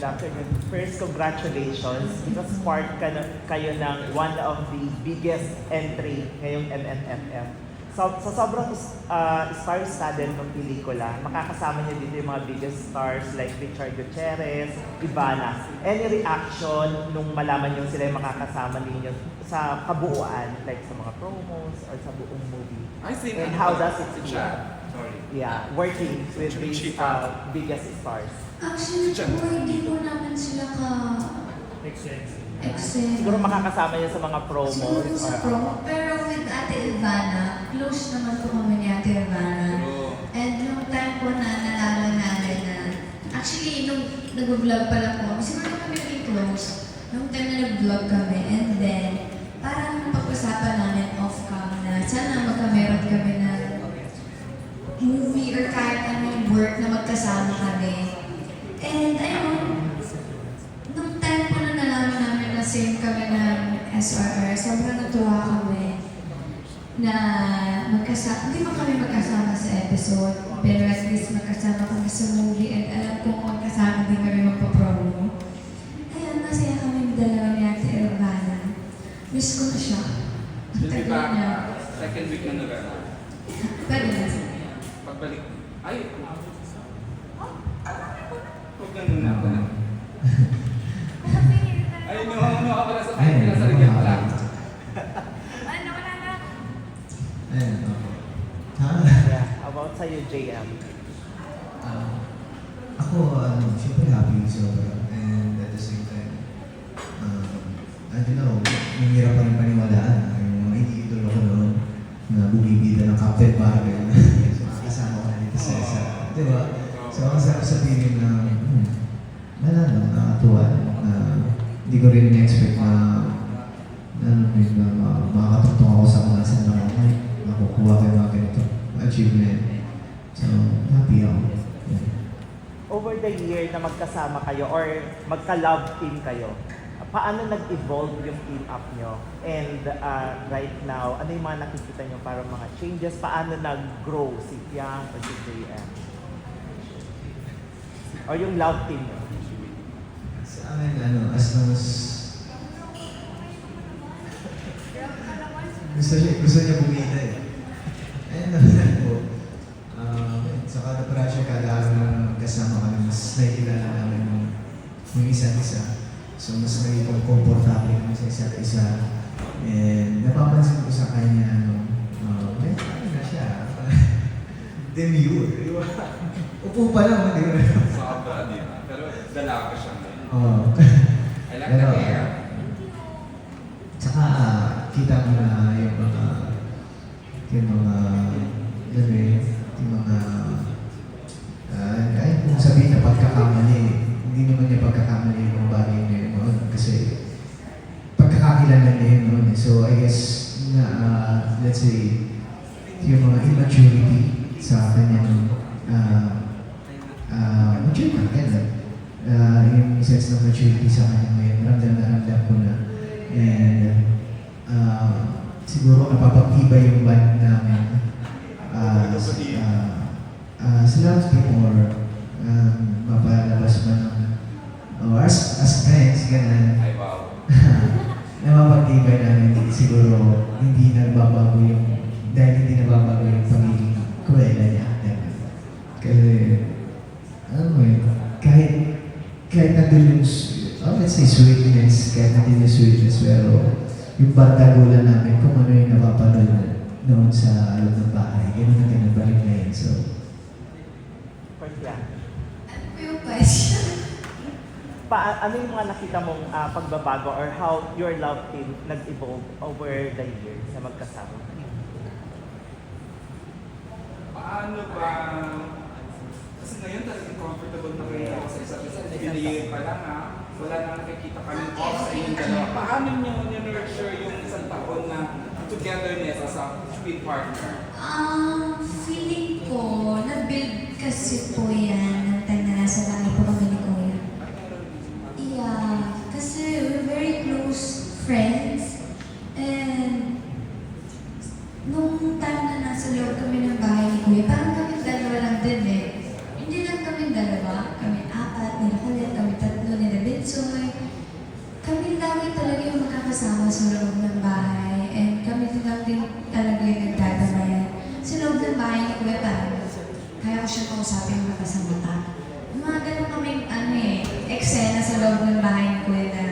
Good afternoon. First, congratulations because part ka na, kayo ng one of the biggest entry ngayong MNFF. So, sa sobrang uh, star-studded ng pelikula, makakasama niyo dito yung mga biggest stars like Richard Gutierrez, Ivana. Any reaction nung malaman niyo sila yung makakasama ninyo sa kabuuan, like sa mga promos or sa buong movie? I think And how does it feel? Sorry. Yeah, working with these uh, biggest stars. Actually po, hindi po naman sila ka excel. Siguro makakasama niya sa mga promos. Siguro sa or- promo. Pero with Ate Ivana, close naman po kami ni Ate Ivana. And nung time po na nalaman namin na, actually, nung nag-vlog pa lang po kami, siguro kami naging close. Nung time na nag-vlog kami, and then, parang napag-usapan namin off-cam na sana magkameron kami na movie or kahit anong work na magkasama kami. Sobrang natuwa kami na magkasama, hindi man kami magkasama sa episode, pero at least magkasama kami sa movie and alam kong magkasama din kami magpa-promo. Ayun, masaya kami dalawa ni Ate Elvana. Miss ko na siya. Ang be tagal back niya. second week na November. Pwede na. Pagbalik. Ay! Sa'yo, JM. Ah, ako, ano, syempre happy sobra. And at the same time, um, I don't know, mahirap pa rin paniwalaan. Yung mga idol ko noon, na bumibida ng Captain Marvel. so, kasama ko na dito sa isa. Di ba? So, ang sarap sabihin na, hmm, wala no, nakatuwa. Na, hindi ko rin na-expect na, ano rin na, ma- makakatutong ako sa mga saan na, ay, makukuha kayo mga ganito achievement. So, happy ako. Yeah. Over the year na magkasama kayo or magka-love team kayo, paano nag-evolve yung team up nyo? And uh, right now, ano yung mga nakikita nyo para mga changes? Paano nag-grow si Yang or si JM? Or yung love team nyo? Sa amin, ano, as long as... Gusto niya, gusto niya bumida eh. Ayun naman po. Um, saka na-pressure ka dahil na magkasama kami, mas nakikilala namin yung, yung isa't isa. So, mas naging komportable kami sa isa't isa. And napapansin ko sa kanya, ano, uh, may ano na siya. Demure. di ba? Upo pa lang, di ba? Sobra, di ba? Pero dalaga siya ngayon. Oo. I like the Pero, hair. Tsaka, kita mo na yung mga, yung mga, alam mo yun, yung mga, ah, kahit kung sabihin na pagkakamali, hindi naman niya pagkakamali yung bagay na yun noon. Kasi, pagkakakilala niya yun noon. eh. So, I guess, na, ah, let's say, yung mga immaturity sa kanyang, ah, ah, mature ka, kailan? Ah, ng maturity sa kanya ngayon, ramdam na ramdam ko na. And uh, siguro napapagtibay yung band namin. Uh, uh, uh, sila before, um, mapalabas man ng, oh, as, as friends, ganun. Ay, wow. napapagtibay namin, siguro hindi nagbabago yung, dahil hindi nagbabago yung pagiging kuwela niya. Kasi, ano mo yun, kahit, kahit nandun yung, oh, let's say sweetness, kahit nandun yung sweetness, pero yung bandagulan namin, kung ano yung napapanood noon sa loob ng bahay, ganun na ganun pa rin ngayon. So. Ano po yung question? Pa ano yung mga nakita mong ah, pagbabago or how your love team nag-evolve over the years na magkasama? Paano ba? Kasi ngayon talagang comfortable na kayo sa isa't isa. Binigay pa lang ha. Wala na nakikita kami off sa inyong dalawa. Paano nyo nurture yung isang taon na togetherness as a sweet partner? Um, feeling ko, na-build kasi po yan ng time na nasa langit po kami ni Kuya. Yeah, kasi we're very close friends. And nung time na nasa loob kami ng bahay ni Kuya, parang kami dalawa lang din eh kami dalawa, kami apat, nila Colette, kami tatlo, nila Bensoy. Kami lagi talaga yung makakasama sa loob ng bahay. And kami lang din talaga yung nagdadamayan. Sa loob ng bahay ni Kuya parang kaya ko siya kausapin mata sa. Mga ganun kaming ano eh, eksena sa loob ng bahay ni Kuya na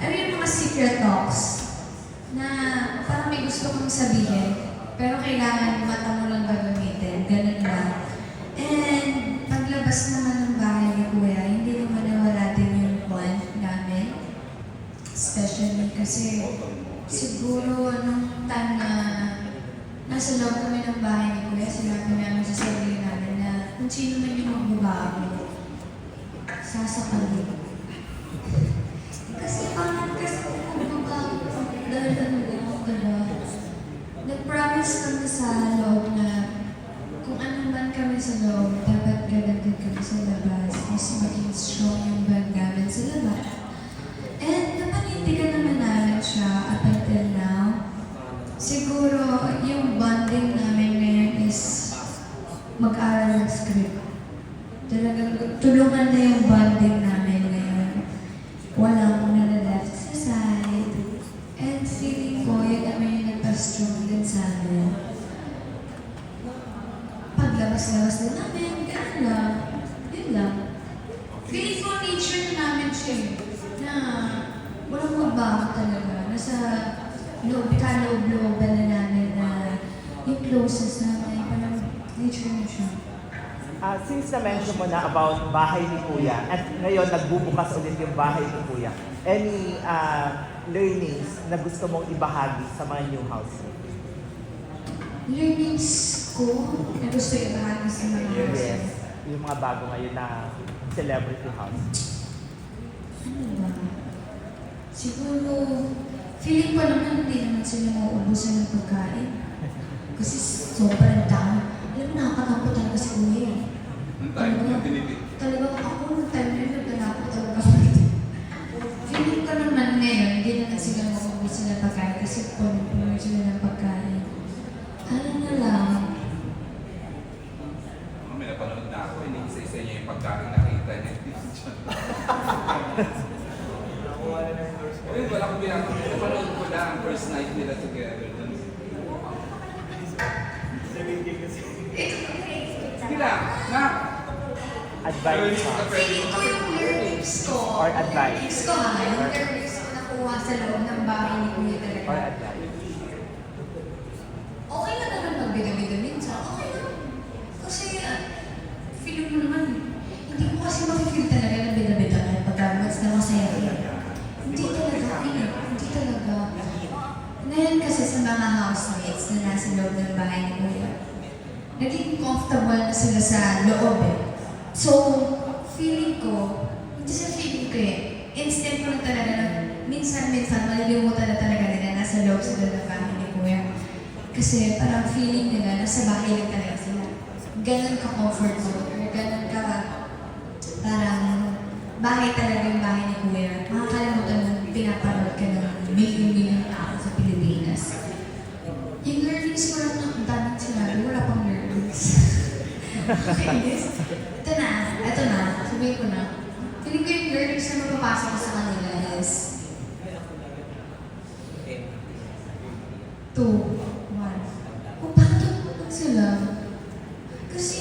ano yung mga secret talks na parang may gusto kong sabihin pero kailangan mata mo lang gagamitin. Ganun lang. And paglabas naman ng bahay ni Kuya, hindi naman nawala din yung bond namin. Especially kasi siguro anong time na nasa loob kami ng bahay ni Kuya, sinabi namin sa sarili namin na kung sino man yung magbabago, sasakalin. Kaloob-looban na namin na yung closest namin, parang nature na siya. Ah, since na-mention mo na about bahay ni Kuya, at ngayon nagbubukas ulit yung bahay ni Kuya, any ah, learnings na gusto mong ibahagi sa mga new housemate? Learnings ko na gusto ibahagi sa mga Yes. Yung mga bago ngayon na celebrity house. Ano ba? Siguro, feeling ko naman hindi naman sila mauubusan ng pagkain. Kasi sobrang dami. Alam mo, nakakatakot talaga si Kuya. eh. Ang time na binibig. Talagang ako nung time na yun, naglalako talaga ako. Feeling ko naman ngayon, hindi naman sila mauubusan ng pagkain kasi puno-puno sila ng pagkain. Ano na lang, Oh, may napanood na ako, hindi isa-isa niya yung pagkain nakita niya. Ayun, wala akong ginagawa. Napanood ko lang, first night nila together. Sige lang, na. Advice na mo ko ko. Or advice. Ko ha, yung learnings ko nakuha sa loob ng bahay ni Kuya talaga. Or advice? Okay lang naman magbida-bida minsan. Okay lang. Kasi, ah, feeling mo naman, hindi ko kasi makikita talaga na bida-bida kayo pagka once na masaya kayo. Hindi talaga, eh. Hindi talaga. Ngayon kasi sa mga housemates na nasa loob ng bahay ni Kuya, naging comfortable na sila sa loob eh. So, feeling ko, hindi sa feeling ko eh, instant ko na talaga na minsan-minsan malilimutan na talaga nila nasa loob sila ng bahay ni Kuya. Kasi parang feeling nila nasa bahay lang talaga sila. Ganon ka-comfortable or ganon ka parang bahay talaga yung bahay ni Kuya. Makakalimutan mo pinapanood ka ng million-million tao sa Pilipinas. Yung learnings ko lang Ito na, ito na, sabihin ko na. Feeling ko yung learnings na mapapasok ko sa kanila is two, one. Kung bakit tutulog sila? Kasi,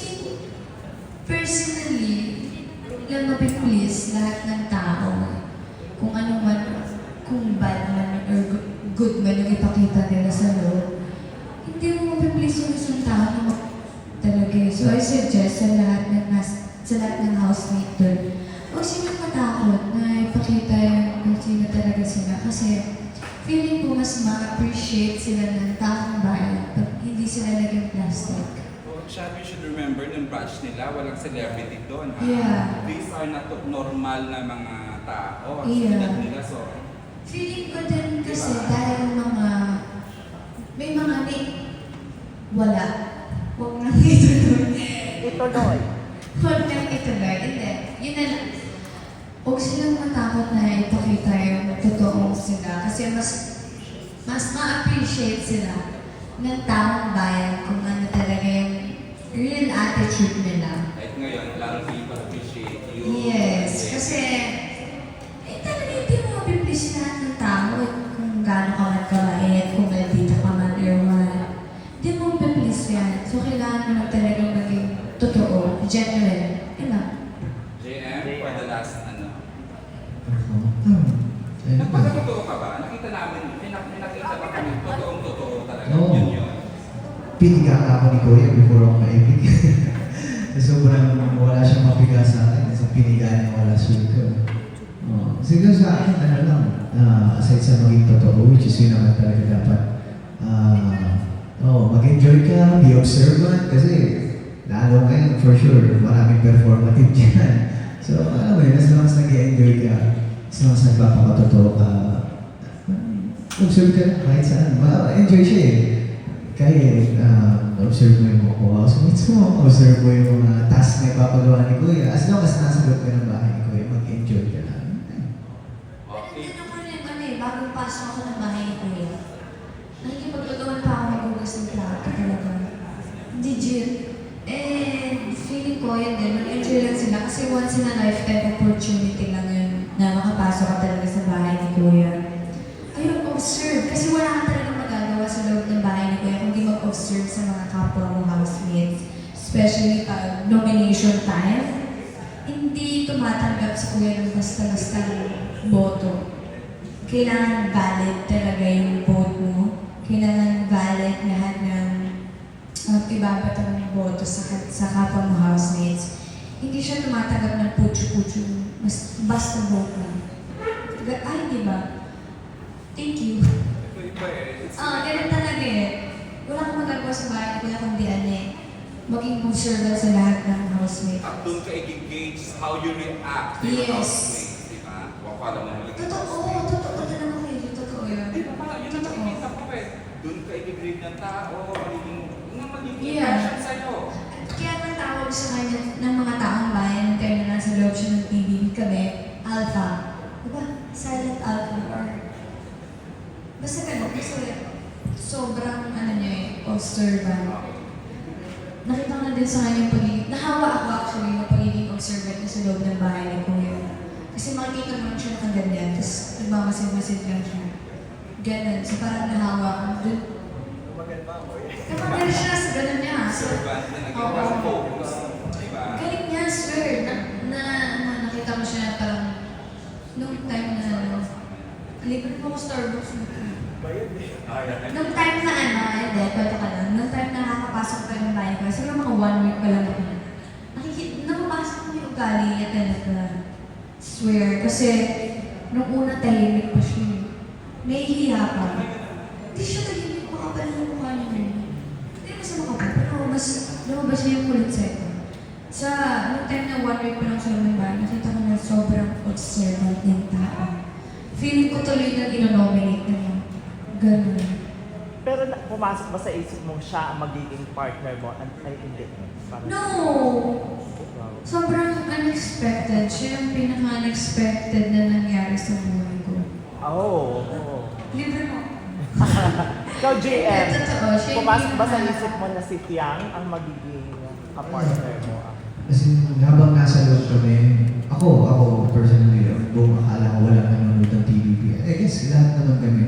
personally, lang mapiplease lahat ng tao. Kung ano man, kung bad man or gu- good man yung ipakita nila sa loob. Hindi mo mapiplease yung isang tao na mag- talaga. eh. So, I suggest sa lahat ng nas sa lahat ng housemate doon, huwag silang matakot na ipakita yung kung sino talaga sila. Kasi, feeling ko mas ma-appreciate sila ng taong bayan pag hindi sila naging plastic. Sabi, you should remember, yung branch nila, walang celebrity doon. ha? Yeah. These are not normal na mga tao. Yeah. Tulad nila, so, Feeling ko din kasi dahil mga, may mga may, wala. Huwag nang ituloy. Ituloy. Huwag nang ituloy. Hindi. Yun na lang. Huwag silang matakot na ipakita yung totoong sila. Kasi mas, mas ma-appreciate sila ng taong bayan kung ano talaga yung real attitude nila. Piniga ako ni Kuya before ako maibig. sobrang wala siyang mapiga sa akin. Sa piniga niya wala sugar. Oh, siguro sa akin, ano lang, ah, aside sa maging totoo, which is yun naman talaga dapat, ah, oh, mag-enjoy ka, be observant, kasi lalo ngayon, for sure, maraming performative dyan. So, alam mo yun, as long as nag-enjoy ka, as long as nagpapakatotoo ka, observe ka kahit saan. Ma-enjoy siya eh. Kahit uh, observe mo yung mga housemates mo, observe mo yung mga task na ipapagawa ni Kuya. As long as nasa loob ka ng bahay ni Kuya, mag-enjoy ka lang. Okay. Nandun ako rin ano eh, bagong pasok ako ng bahay ni Kuya. Nakikipagkagawan pa ako maghugas ng plato talaga. Legit. And feeling ko yun din, mag-enjoy lang sila kasi once in a lifetime opportunity lang yun na makapasok ka talaga sa bahay ni Kuya. Kapwa mo housemates. Especially pag nomination time, hindi tumatanggap sa kuya ng basta-basta boto. Kailangan valid talaga yung vote mo. Kailangan valid lahat ng uh, ibabato ng boto sa, sa kapwa mo housemates. Hindi siya tumatanggap ng putyo-putyo. Mas, basta vote lang. Ay, di ba? Thank you. Ah, ganun talaga eh. Wala kang magagawa sa bahay kuya kundi eh. Maging observant sa lahat ng housemates. At doon ka i-gauge how you react to Yes. your housemates, di ba? Kung paano mo nalagay Totoo, totoo talaga kayo. Totoo yun. Di ba? Yun ang nakikita ko eh. Doon ka i-grade ng tao, magiging, yung magiging Yeah. impression sa'yo. Kaya natawag sa kanya ng mga taong bayan kaya na nasa loob siya ng PBB kami, Alpha. Diba? Silent Alpha or... Basta ganun, kasi sobrang ano niya eh, observant. Nakita ko na din sa kanya yung pagiging... Nahawa ako actually ng pagiging observant niya sa loob ng bahay ni Kuya. Kasi makikita mo lang siya nakaganyan, tapos nagmamasid-masid lang siya. Ganun. So parang nahawa ako. Dun, Kapag siya, sa ganun niya. So, Servant na naging focus. Di ba? Galing niya, sir. Na, na, na nakita mo siya parang nung time na ano, libre mo ko Starbucks mo. Ayan. Nung time na ano, hindi, kwento ka lang. Nung time na nakakapasok ka ng bahay ko, siguro mga one week pa lang ako. Nakikita, napapasok mo yung ugali niya talaga. Swear. Kasi, nung una tahimik pa siya. eh. Nahihiya pa. Hindi siya tahimik, makapal yung mukha niya ngayon. Hindi mo sa makapal, pero mas lumabas niya yung kulit sa ito. Sa, nung time na one week pa lang siya lumabas, nakita ko na sobrang observant yung tao. Feeling ko tuloy na inonominate na niya. Ganun. Pumasok ba sa isip mong siya ang magiging partner mo? An- Ay, hindi. Parang, No! Wow. Sobrang unexpected. Siya yung pinaka-unexpected na nangyari sa buhay ko. Oh, oo. Libre mo. Ikaw, JM, Totoo, siya yung pumasok ba sa pinaka- isip mo na si Tiang ang magiging kapartner mo? Kasi habang nasa loob kami, ako, ako personally, buong akala ko walang nanonood ng TVP. I guess lahat naman kami.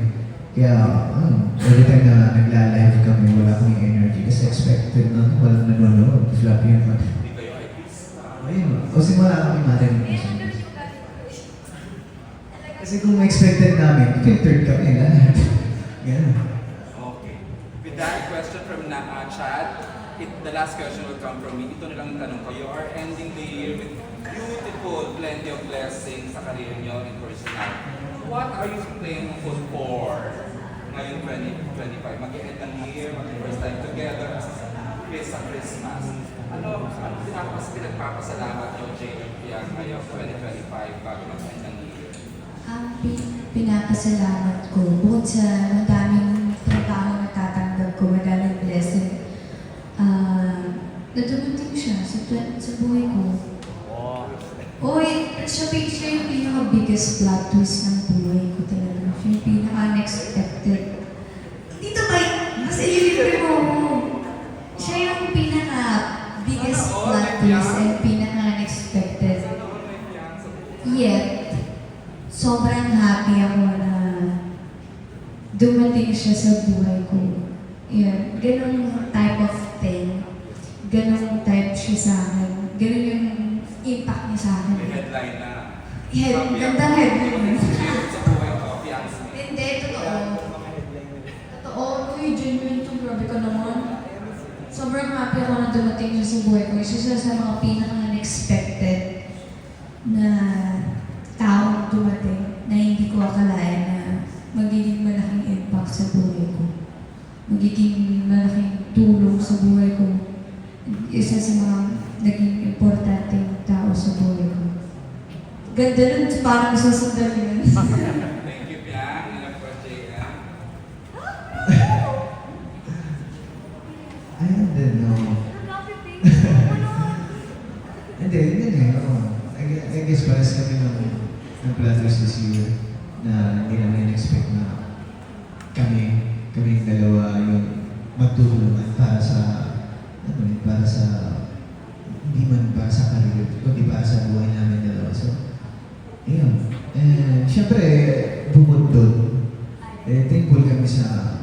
Kaya, ano, every time na nagla-live kami, wala kaming energy. Kasi expected na walang nanonood. Fluffy yung artista. Ayun, o simula kami marinig. Kasi kung expected namin, filtered kami lahat. Ganun. Okay. With that question from na uh, Chad, it, the last question will come from me. Ito na lang ang tanong ko. You are ending the year with beautiful, plenty of blessings sa career niyo and personal. What are you thankful for ngayon 2025? Mag-end ng year, mag-first time together as Chris sa Christmas. Ano, ano pinapas, pinagpapasalamat niyo, Jane, Piang, ngayon 2025 bago mag-end ng year? Ang pin- pinapasalamat ko, bukod sa madaming trabaho na tatanggap ko, madaming blessing, ah, na dumating siya sa, sa buhay ko. Oh. Oy, siya, siya yung pinaka-biggest plot twist ng buhay ko talaga. Siya yung pinaka-unexpected. Dito ba yun? Mas ililibre mo ako. Siya yung pinaka-biggest plot twist and pinaka-unexpected. Yet, sobrang happy ako na dumating siya sa buhay ko. Yan, ganun type of thing. Ganun type siya sa akin. Ganun yung impact niya sa akin. May headline na. Happy ganda headline. Sa buhay ko, fiancé. Hindi, totoo. Totoo, uy, genuine to, grabe ka naman. sobrang happy ako na dumating siya sa buhay ko. Isa siya sa mga pinaka-unexpected na taong dumating na hindi ko akalain na magiging malaking impact sa buhay ko. Magiging malaking tulong sa buhay ko. Isa sa mga naging importanteng tao sa buhay ko. Ganda nun, parang susundan yun. Thank you, Piang. Ilang po, JM. I don't know. Hindi, hindi eh. Oo. I, gue- I guess pares kami ng, ng brothers this year na hindi namin expect na kami, kami dalawa yung magtutulungan para sa, ano yun, para sa, hindi man para sa career, kundi para sa buhay namin dalawa. So, yun. Eh, Siyempre, bukod doon, eh, thankful kami sa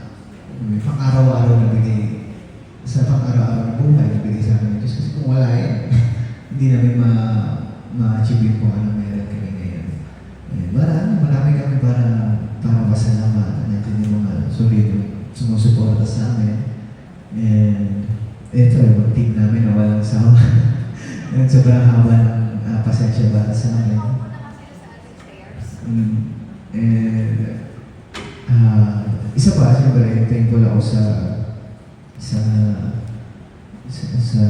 may pang-araw-araw na bigay sa pang-araw-araw na buhay na bigay sa amin. Diyos. Kasi kung wala yan, hindi namin ma ma-achieve yung kung ano meron kami ngayon. Eh, marami, marami kami para para pasalamat. Nandiyan yung mga solido sumusuporta sa amin. And ito, yung team namin na walang sawa. And sobrang haba ng uh, pasensya para sa amin. Mm. And ah, isa pa, siyempre, thankful ako sa sa sa, sa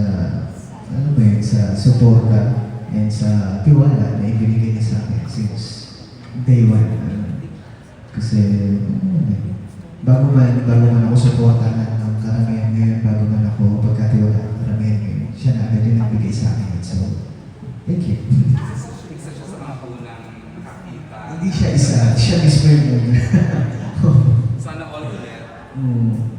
ano ba yun, sa suporta and sa tiwala na ibinigay niya sa akin since day one. Ano. Kasi, ano, eh, bago man, bago man ako suportahan ng karamihan ngayon, bago man ako pagkatiwala ng karamihan ngayon, siya na agad yung nagbigay sa akin. So, thank you. Isa siya sa mga unang nakakita. Hindi siya isa, siya mismo yung muna. Sana all ulit. mm.